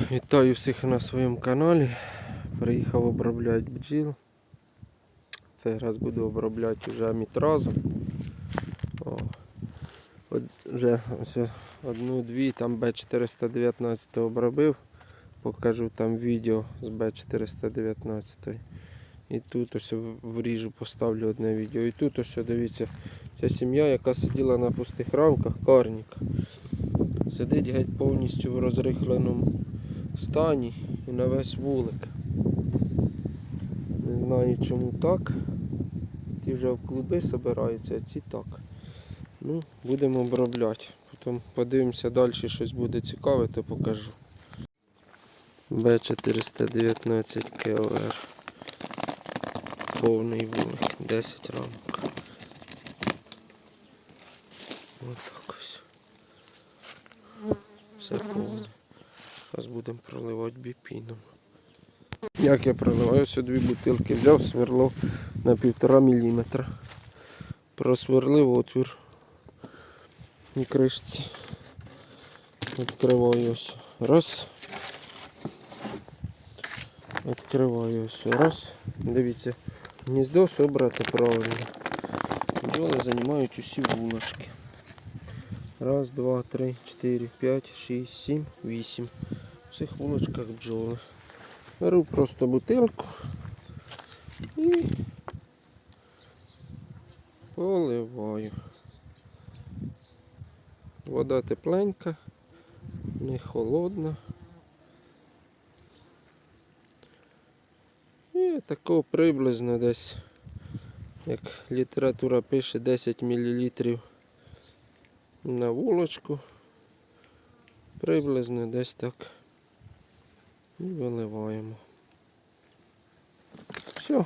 Вітаю всіх на своєму каналі. Приїхав обробляти бджіл. Цей раз буду обробляти вже мітразом. О, от вже одну-дві, там Б419 обробив. Покажу там відео з Б419. І тут ось вріжу, поставлю одне відео. І тут ось дивіться, ця сім'я, яка сиділа на пустих рамках, карніка. Сидить геть повністю в розрихленому стані і на весь вулик. Не знаю чому так. Ті вже в клуби збираються, а ці так. Ну, будемо обробляти. Потім подивимося далі, щось буде цікаве, то покажу. Б419 КОР. Повний вулик, 10 рамок. Ось так ось. Все повне. Зараз будемо проливати біпіном. Як я проливаю, ось дві бутилки взяв, сверло на півтора міліметра. Просверлив отвір і кришці. Відкриваю ось раз. Відкриваю ось раз. Дивіться, гніздо собрати правильно. Бджоли займають усі вулочки. Раз, два, три, чотири, п'ять, шість, сім, вісім. Цих вулочках бджоли. Беру просто бутилку і поливаю. Вода тепленька, не холодна. І такого приблизно десь, як література пише, 10 мл на вулочку. Приблизно десь так. І виливаємо. Все.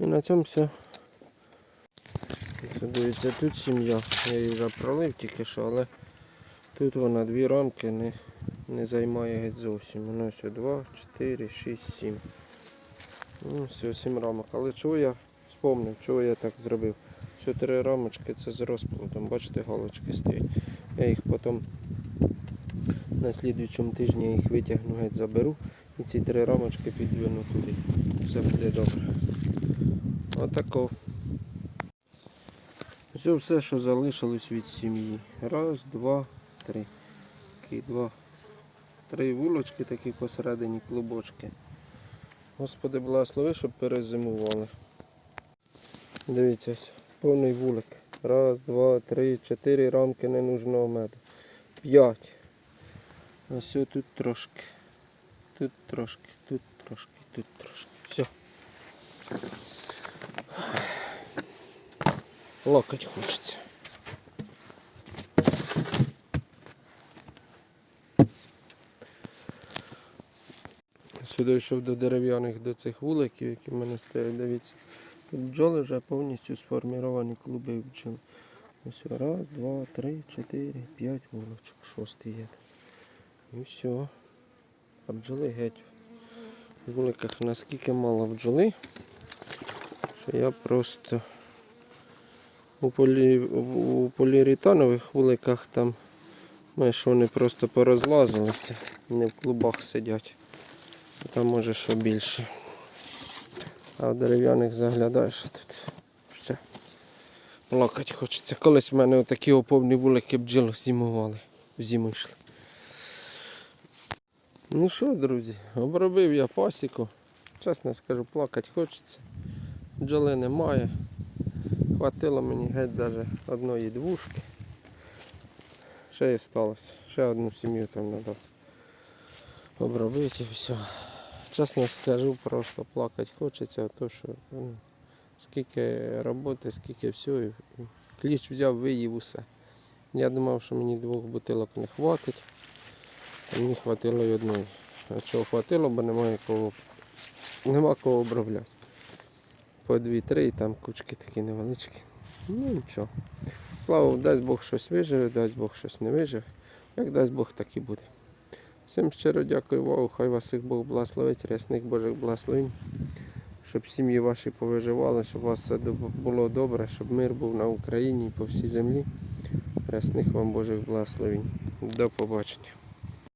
І на цьому все. Ось Дивіться, тут сім'я. Я її вже пролив тільки що, але тут вона дві рамки не, не займає геть зовсім. Воно ось 2, 4, 6, 7. Ну, все, 7 рамок. Але чого я вспомнив, чого я так зробив? Чотири рамочки це з розплодом. Бачите, галочки стоять. Я їх потім на слідуючому тижні я їх витягну, геть заберу і ці три рамочки підвину туди. Все буде добре. Отако. Все, все, що залишилось від сім'ї. Раз, два, три. Такі два. Три вулочки такі посередині клубочки. Господи, благослови, щоб перезимували. Дивіться, повний вулик. Раз, два, три, чотири рамки ненужного меду. П'ять. Ось тут трошки. Тут трошки, тут трошки, тут трошки. Все. Локоть хочеться. Сюди йшов до дерев'яних до цих вуликів, які в мене стоять, дивіться. Тут бджоли вже повністю сформовані клуби бджіл. Ось раз, два, три, чотири, п'ять вулочок. Шостий є. І все. А бджоли геть. В вуликах наскільки мало бджоли, що я просто у, полі... у поліуретанових вуликах там що вони просто порозлазилися, не в клубах сидять. Там може що більше. А в дерев'яних заглядаєш тут ще плакати хочеться. Колись в мене отакі оповні вулики бджіл зимували. В зиму йшли. Ну що, друзі, обробив я пасіку. Чесно скажу, плакати хочеться. Бджоли немає. Хватило мені геть навіть одної двушки. Ще й сталося. Ще одну сім'ю там треба обробити і все. Чесно скажу, просто плакати хочеться, то що ну, скільки роботи, скільки всього. Кліч взяв, виїв усе. Я думав, що мені двох бутилок не хватить. Мені хватило й одної. А чого хватило, бо немає кого, нема кого обробляти. По дві-три і там кучки такі невеличкі. Ну нічого. Слава, дасть Бог щось виживе, дасть Бог щось не виживе. Як дасть Бог, так і буде. Всім щиро дякую Богу, хай вас всіх Бог благословить, рясних Божих благословень, щоб сім'ї ваші повиживали, щоб у вас все було добре, щоб мир був на Україні і по всій землі. Рясних вам Божих благословень. До побачення.